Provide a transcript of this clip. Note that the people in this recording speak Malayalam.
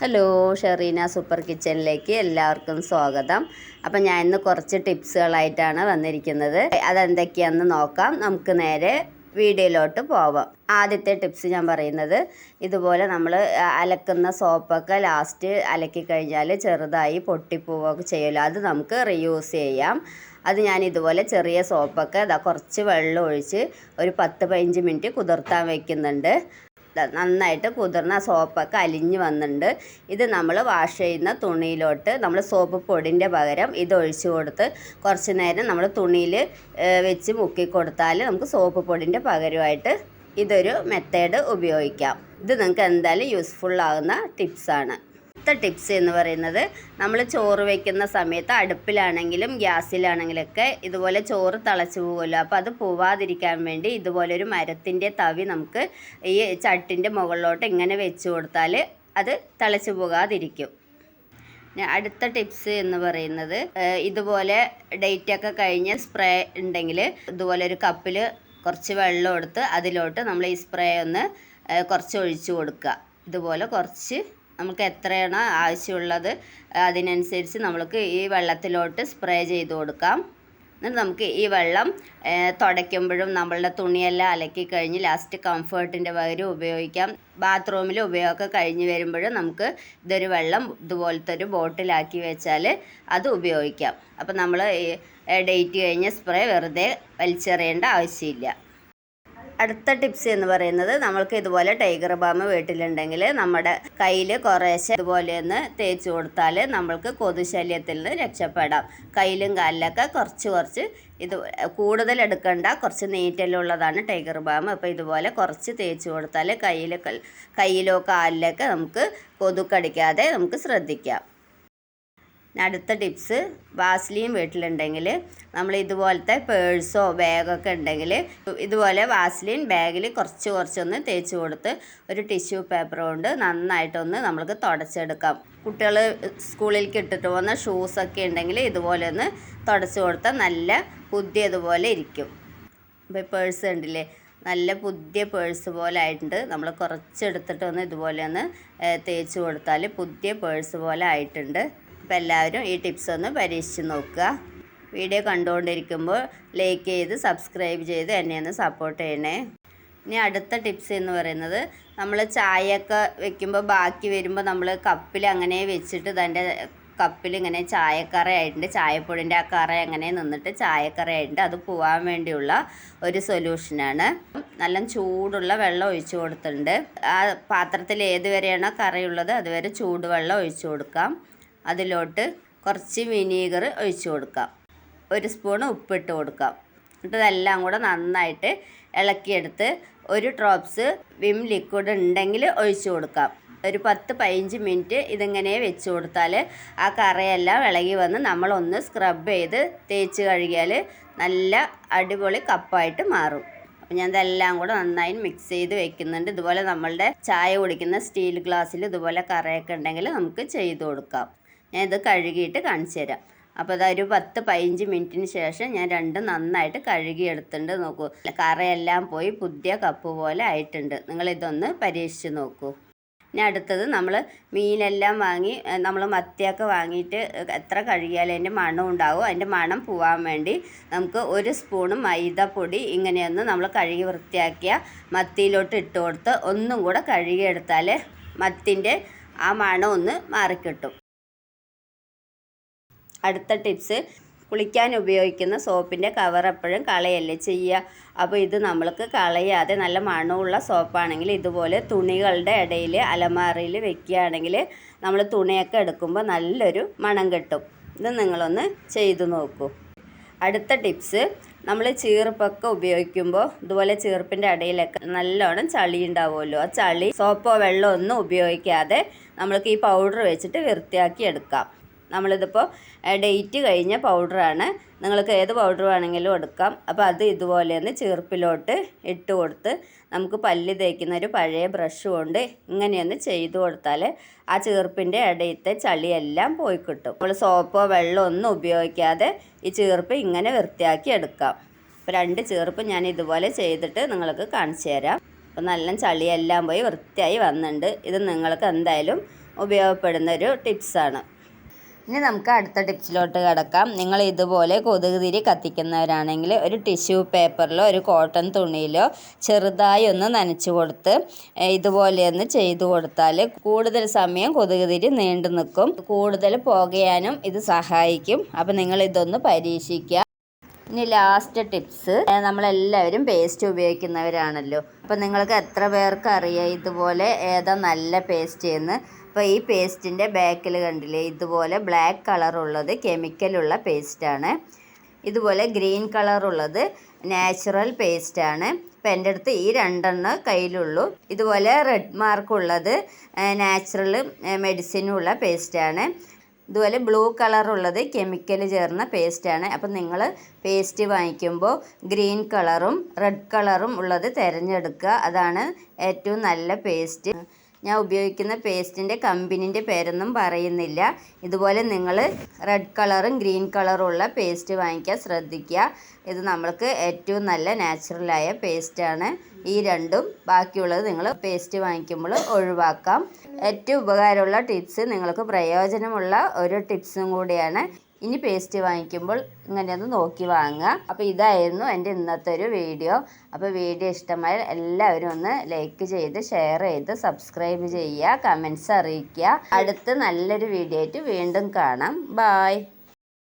ഹലോ ഷെറീന സൂപ്പർ കിച്ചണിലേക്ക് എല്ലാവർക്കും സ്വാഗതം. അപ്പം ഞാൻ ഇന്ന് കുറച്ച് ടിപ്സുകളായിട്ടാണ് വന്നിരിക്കുന്നത്. അതെന്തൊക്കെയാണെന്ന് നോക്കാം. നമുക്ക് നേരെ വീഡിയോയിലോട്ട് പോവാം. ആദ്യത്തെ ടിപ്സ് ഞാൻ പറയുന്നത് ഇതുപോലെ നമ്മൾ അലക്കുന്ന സോപ്പൊക്കെ ലാസ്റ്റ് അലക്കി കഴിഞ്ഞാൽ ചെറുതായി പൊട്ടിപ്പോവുകയൊക്കെ ചെയ്യുമല്ലോ അത് നമുക്ക് റീയൂസ് ചെയ്യാം. അത് ഞാൻ ഇതുപോലെ ചെറിയ സോപ്പൊക്കെ കുറച്ച് വെള്ളം ഒഴിച്ച് ഒരു പത്ത് പതിനഞ്ച് മിനിറ്റ് കുതിർത്താൻ വെക്കുന്നുണ്ട്. ദാ നന്നായിട്ട് കുതിർന്ന സോപ്പൊക്കെ അലിഞ്ഞ് വന്നിട്ടുണ്ട്. ഇത് നമ്മൾ വാഷ് ചെയ്യുന്ന തുണിയിലോട്ട് നമ്മൾ സോപ്പ് പൊടിന്റെ പകരം ഇത് ഒഴിച്ചു കൊടുത്ത് കുറച്ച് നേരം നമ്മൾ തുണിയിൽ വെച്ച് മുക്കി കൊടുത്താൽ നമുക്ക് സോപ്പ് പൊടിന്റെ പകരമായിട്ട് ഇതൊരു മെത്തേഡ് ഉപയോഗിക്കാം. ഇത് നിങ്ങൾക്ക് എന്തായാലും യൂസ്ഫുൾ ആകുന്ന ടിപ്സാണ് അടുത്ത ടിപ്സ് എന്ന് പറയുന്നത് നമ്മൾ ചോറ് വയ്ക്കുന്ന സമയത്ത് അടുപ്പിലാണെങ്കിലും ഗ്യാസിലാണെങ്കിലൊക്കെ ഇതുപോലെ ചോറ് തിളച്ചു പോകുമല്ലോ അപ്പോൾ അത് പോവാതിരിക്കാൻ വേണ്ടി ഇതുപോലെ ഒരു മരത്തിന്റെ തവി നമുക്ക് ഈ ചട്ടിന്റെ മുകളിലോട്ട് ഇങ്ങനെ വെച്ച് കൊടുത്താൽ അത് തിളച്ചു പോകാതിരിക്കും. അടുത്ത ടിപ്സ് എന്ന് പറയുന്നത് ഇതുപോലെ ഡേറ്റ് ഒക്കെ കഴിഞ്ഞ സ്പ്രേ ഉണ്ടെങ്കിൽ ഇതുപോലെ ഒരു കപ്പിൽ കുറച്ച് വെള്ളം എടുത്ത് അതിലോട്ട് നമ്മൾ ഈ സ്പ്രേ ഒന്ന് കുറച്ച് ഒഴിച്ചു കൊടുക്കുക. ഇതുപോലെ കുറച്ച് നമുക്ക് എത്രയാണ് ആവശ്യമുള്ളത് അതിനനുസരിച്ച് നമ്മൾക്ക് ഈ വെള്ളത്തിലോട്ട് സ്പ്രേ ചെയ്ത് കൊടുക്കാം. എന്നിട്ട് നമുക്ക് ഈ വെള്ളം തുടയ്ക്കുമ്പോഴും നമ്മളുടെ തുണിയെല്ലാം അലക്കി കഴിഞ്ഞ് ലാസ്റ്റ് കംഫേർട്ടിന്റെ പകരം ഉപയോഗിക്കാം. ബാത്റൂമിൽ ഉപയോഗമൊക്കെ കഴിഞ്ഞ് വരുമ്പോഴും നമുക്ക് ഇതൊരു വെള്ളം ഇതുപോലത്തെ ഒരു ബോട്ടിലാക്കി വെച്ചാൽ അത് ഉപയോഗിക്കാം. അപ്പോൾ നമ്മൾ ഡേറ്റ് കഴിഞ്ഞ സ്പ്രേ വെറുതെ വലിച്ചെറിയേണ്ട ആവശ്യമില്ല. അടുത്ത ടിപ്സ് എന്ന് പറയുന്നത് നമ്മൾക്ക് ഇതുപോലെ ടൈഗർ ബാം വീട്ടിലുണ്ടെങ്കിൽ നമ്മുടെ കയ്യിൽ കുറേശ്ശെ ഇതുപോലെ ഒന്ന് തേച്ച് കൊടുത്താൽ നമ്മൾക്ക് കൊതുശല്യത്തിൽ നിന്ന് രക്ഷപ്പെടാം. കയ്യിലും കാലിലൊക്കെ കുറച്ച് കുറച്ച് ഇത് കൂടുതൽ എടുക്കണ്ട കുറച്ച് നീറ്റലുള്ളതാണ് ടൈഗർ ബാം. അപ്പോൾ ഇതുപോലെ കുറച്ച് തേച്ച് കൊടുത്താൽ കയ്യിൽ കയ്യിലോ കാലിലൊക്കെ നമുക്ക് കൊതുക്കടിക്കാതെ നമുക്ക് ശ്രദ്ധിക്കാം. അടുത്ത ടിപ്സ് വാസ്ലിൻ വീട്ടിലുണ്ടെങ്കിൽ നമ്മൾ ഇതുപോലത്തെ പേഴ്സോ ബാഗൊക്കെ ഉണ്ടെങ്കിൽ ഇതുപോലെ വാസ്ലിൻ ബാഗിൽ കുറച്ച് കുറച്ചൊന്ന് തേച്ച് കൊടുത്ത് ഒരു ടിഷ്യൂ പേപ്പർ കൊണ്ട് നന്നായിട്ടൊന്ന് നമ്മൾക്ക് തുടച്ചെടുക്കാം. കുട്ടികൾ സ്കൂളിലേക്ക് ഇട്ടിട്ട് പോകുന്ന ഷൂസൊക്കെ ഉണ്ടെങ്കിൽ ഇതുപോലെ ഒന്ന് തുടച്ച് കൊടുത്താൽ നല്ല പുതിയതുപോലെ ഇരിക്കും. ഇപ്പോൾ പേഴ്സ് ഉണ്ടല്ലേ നല്ല പുതിയ പേഴ്സ് പോലെ ആയിട്ടുണ്ട്. നമ്മൾ കുറച്ചെടുത്തിട്ടൊന്ന് ഇതുപോലെ ഒന്ന് തേച്ച് കൊടുത്താൽ പുതിയ പേഴ്സ് പോലെ ആയിട്ടുണ്ട്. അപ്പോൾ എല്ലാവരും ഈ ടിപ്സ് ഒന്ന് പരീക്ഷിച്ച് നോക്കുക. വീഡിയോ കണ്ടുകൊണ്ടിരിക്കുമ്പോൾ ലൈക്ക് ചെയ്ത് സബ്സ്ക്രൈബ് ചെയ്ത് എന്നെ ഒന്ന് സപ്പോർട്ട് ചെയ്യണേ. ഇനി അടുത്ത ടിപ്സ് എന്ന് പറയുന്നത് നമ്മൾ ചായയൊക്കെ വെക്കുമ്പോൾ ബാക്കി വരുമ്പോൾ നമ്മൾ കപ്പിൽ അങ്ങനെ വെച്ചിട്ട് തന്റെ കപ്പിൽ ഇങ്ങനെ ചായക്കറയായിട്ടുണ്ട് ചായപ്പൊടിന്റെ ആ കറ അങ്ങനെ നിന്നിട്ട് ചായക്കറയായിട്ടുണ്ട് അത് പോവാൻ വേണ്ടിയുള്ള ഒരു സൊല്യൂഷനാണ് നല്ല ചൂടുള്ള വെള്ളം ഒഴിച്ചു കൊടുത്തിട്ടുണ്ട്. ആ പാത്രത്തിൽ ഏത് വരെയാണോ കറയുള്ളത് അതുവരെ ചൂടുവെള്ളം ഒഴിച്ചു കൊടുക്കാം. അതിലോട്ട് കുറച്ച് വിനീഗർ ഒഴിച്ച് കൊടുക്കാം. ഒരു സ്പൂൺ ഉപ്പിട്ട് കൊടുക്കാം. എന്നിട്ട് ഇതെല്ലാം കൂടെ നന്നായിട്ട് ഇളക്കിയെടുത്ത് ഒരു ഡ്രോപ്സ് വിം ലിക്വിഡ് ഉണ്ടെങ്കിൽ ഒഴിച്ച് കൊടുക്കാം. ഒരു പത്ത് പതിനഞ്ച് മിനിറ്റ് ഇതിങ്ങനെ വെച്ച് കൊടുത്താൽ ആ കറയെല്ലാം ഇളകി വന്ന് നമ്മളൊന്ന് സ്ക്രബ് ചെയ്ത് തേച്ച് കഴുകിയാൽ നല്ല അടിപൊളി കപ്പായിട്ട് മാറും. അപ്പം ഞാൻ ഇതെല്ലാം കൂടെ നന്നായി മിക്സ് ചെയ്ത് വെക്കുന്നുണ്ട്. ഇതുപോലെ നമ്മളുടെ ചായ കുടിക്കുന്ന സ്റ്റീൽ ഗ്ലാസ്സിൽ ഇതുപോലെ കറയൊക്കെ ഉണ്ടെങ്കിൽ നമുക്ക് ചെയ്ത് കൊടുക്കാം. ഞാൻ ഇത് കഴുകിയിട്ട് കാണിച്ചു തരാം. അപ്പോൾ അതൊരു പത്ത് പതിനഞ്ച് മിനിറ്റിന് ശേഷം ഞാൻ രണ്ടും നന്നായിട്ട് കഴുകി എടുത്തിട്ടുണ്ട് നോക്കൂ. കറയെല്ലാം പോയി പുതിയ കപ്പ് പോലെ ആയിട്ടുണ്ട്. നിങ്ങൾ ഇതൊന്ന് പരീക്ഷിച്ച് നോക്കൂ. ഇനി അടുത്തത് നമ്മൾ മീനെല്ലാം വാങ്ങി നമ്മൾ മത്തിയൊക്കെ വാങ്ങിയിട്ട് എത്ര കഴുകിയാലും അതിന്റെ മണം ഉണ്ടാവും. അതിന്റെ മണം പോവാൻ വേണ്ടി നമുക്ക് ഒരു സ്പൂണ് മൈദപ്പൊടി ഇങ്ങനെയൊന്ന് നമ്മൾ കഴുകി വൃത്തിയാക്കിയ മത്തിയിലോട്ട് ഇട്ട് കൊടുത്ത് ഒന്നും കൂടെ കഴുകിയെടുത്താൽ മത്തിന്റെ ആ മണം ഒന്ന് മാറിക്കിട്ടും. അടുത്ത ടിപ്സ്. കുളിക്കാൻ ഉപയോഗിക്കുന്ന സോപ്പിന്റെ കവർ എപ്പോഴും കളയല്ലേ ചെയ്യുക? അപ്പോൾ ഇത് നമ്മൾക്ക് കളയാതെ നല്ല മണമുള്ള സോപ്പാണെങ്കിൽ ഇതുപോലെ തുണികളുടെ ഇടയിൽ അലമാറയിൽ വെക്കുകയാണെങ്കിൽ നമ്മൾ തുണിയൊക്കെ എടുക്കുമ്പോൾ നല്ലൊരു മണം കിട്ടും. ഇത് നിങ്ങളൊന്ന് ചെയ്തു നോക്കൂ. അടുത്ത ടിപ്സ്. നമ്മൾ ചീർപ്പൊക്കെ ഉപയോഗിക്കുമ്പോൾ ഇതുപോലെ ചീർപ്പിന്റെ ഇടയിലൊക്കെ നല്ലോണം ചളി ഉണ്ടാവുമല്ലോ. ആ ചളി സോപ്പോ വെള്ളമോ ഒന്നും ഉപയോഗിക്കാതെ നമ്മൾക്ക് ഈ പൗഡർ വെച്ചിട്ട് വൃത്തിയാക്കി എടുക്കാം. നമ്മളിതിപ്പോൾ ഡേറ്റ് കഴിഞ്ഞ പൗഡറാണ്. നിങ്ങൾക്ക് ഏത് പൗഡർ വേണമെങ്കിലും എടുക്കാം. അപ്പോൾ അത് ഇതുപോലെ ഒന്ന് ചെറുപ്പിലോട്ട് ഇട്ട് കൊടുത്ത് നമുക്ക് പല്ല് തേക്കുന്ന ഒരു പഴയ ബ്രഷ് കൊണ്ട് ഇങ്ങനെയൊന്ന് ചെയ്ത് കൊടുത്താൽ ആ ചീർപ്പിന്റെ ഇടയത്തെ ചളിയെല്ലാം പോയി കിട്ടും. നമ്മൾ സോപ്പോ വെള്ളമോ ഒന്നും ഉപയോഗിക്കാതെ ഈ ചീർപ്പ് ഇങ്ങനെ വൃത്തിയാക്കി എടുക്കാം. അപ്പോൾ രണ്ട് ചീർപ്പ് ഞാൻ ഇതുപോലെ ചെയ്തിട്ട് നിങ്ങൾക്ക് കാണിച്ചു തരാം. അപ്പോൾ നല്ല ചളിയെല്ലാം പോയി വൃത്തിയായി വന്നിട്ടുണ്ട്. ഇത് നിങ്ങൾക്ക് എന്തായാലും ഉപയോഗപ്പെടുന്ന ഒരു ടിപ്സാണ്. ഇനി നമുക്ക് അടുത്ത ടിപ്സിലോട്ട് കിടക്കാം. നിങ്ങൾ ഇതുപോലെ കൊതുക് തിരി കത്തിക്കുന്നവരാണെങ്കിൽ ഒരു ടിഷ്യൂ പേപ്പറിലോ ഒരു കോട്ടൺ തുണിയിലോ ചെറുതായി ഒന്ന് നനച്ചു കൊടുത്ത് ഇതുപോലെ ഒന്ന് ചെയ്തു കൊടുത്താൽ കൂടുതൽ സമയം കൊതുക് തിരി നീണ്ടു നിൽക്കും. കൂടുതൽ പുകയാനും ഇത് സഹായിക്കും. അപ്പം നിങ്ങൾ ഇതൊന്ന് പരീക്ഷിക്കുക. ഇനി ലാസ്റ്റ് ടിപ്സ് നമ്മളെല്ലാവരും പേസ്റ്റ് ഉപയോഗിക്കുന്നവരാണല്ലോ. അപ്പം നിങ്ങൾക്ക് എത്ര പേർക്ക് അറിയാം ഇതുപോലെ ഏതാ നല്ല പേസ്റ്റ് എന്ന്? അപ്പോൾ ഈ പേസ്റ്റിന്റെ ബാക്കിൽ കണ്ടില്ലേ ഇതുപോലെ ബ്ലാക്ക് കളറുള്ളത് കെമിക്കലുള്ള പേസ്റ്റാണ് ഇതുപോലെ ഗ്രീൻ കളറുള്ളത് നാച്ചുറൽ പേസ്റ്റാണ് ഇപ്പം എന്റെ അടുത്ത് ഈ രണ്ടെണ്ണം കയ്യിലുള്ളൂ. ഇതുപോലെ റെഡ് മാർക്കുള്ളത് നാച്ചുറൽ മെഡിസിനുള്ള പേസ്റ്റാണ് ഇതുപോലെ ബ്ലൂ കളറുള്ളത് കെമിക്കൽ ചേർന്ന പേസ്റ്റാണ് അപ്പം നിങ്ങൾ പേസ്റ്റ് വാങ്ങിക്കുമ്പോൾ ഗ്രീൻ കളറും റെഡ് കളറും ഉള്ളത് തിരഞ്ഞെടുക്കുക. അതാണ് ഏറ്റവും നല്ല പേസ്റ്റ് ഞാൻ ഉപയോഗിക്കുന്ന പേസ്റ്റിന്റെ കമ്പനീന്റെ പേരൊന്നും പറയുന്നില്ല. ഇതുപോലെ നിങ്ങൾ റെഡ് കളറും ഗ്രീൻ കളറും ഉള്ള പേസ്റ്റ് വാങ്ങിക്കാൻ ശ്രദ്ധിക്കുക. ഇത് നമ്മൾക്ക് ഏറ്റവും നല്ല നാച്ചുറലായ പേസ്റ്റാണ് ഈ രണ്ടും ബാക്കിയുള്ളത് നിങ്ങൾ പേസ്റ്റ് വാങ്ങിക്കുമ്പോൾ ഒഴിവാക്കാം. ഏറ്റവും ഉപകാരമുള്ള ടിപ്സ് നിങ്ങൾക്ക് പ്രയോജനമുള്ള ഒരു ടിപ്സും കൂടിയാണ് ഇനി പേസ്റ്റ് വാങ്ങിക്കുമ്പോൾ ഇങ്ങനെയൊന്ന് നോക്കി വാങ്ങുക. അപ്പോൾ ഇതായിരുന്നു എന്റെ ഇന്നത്തെ ഒരു വീഡിയോ അപ്പോൾ വീഡിയോ ഇഷ്ടമായാൽ എല്ലാവരും ഒന്ന് ലൈക്ക് ചെയ്ത് ഷെയർ ചെയ്ത് സബ്സ്ക്രൈബ് ചെയ്യുക കമൻസ് അറിയിക്കുക. അടുത്ത് നല്ലൊരു വീഡിയോ ആയിട്ട് വീണ്ടും കാണാം. ബായ്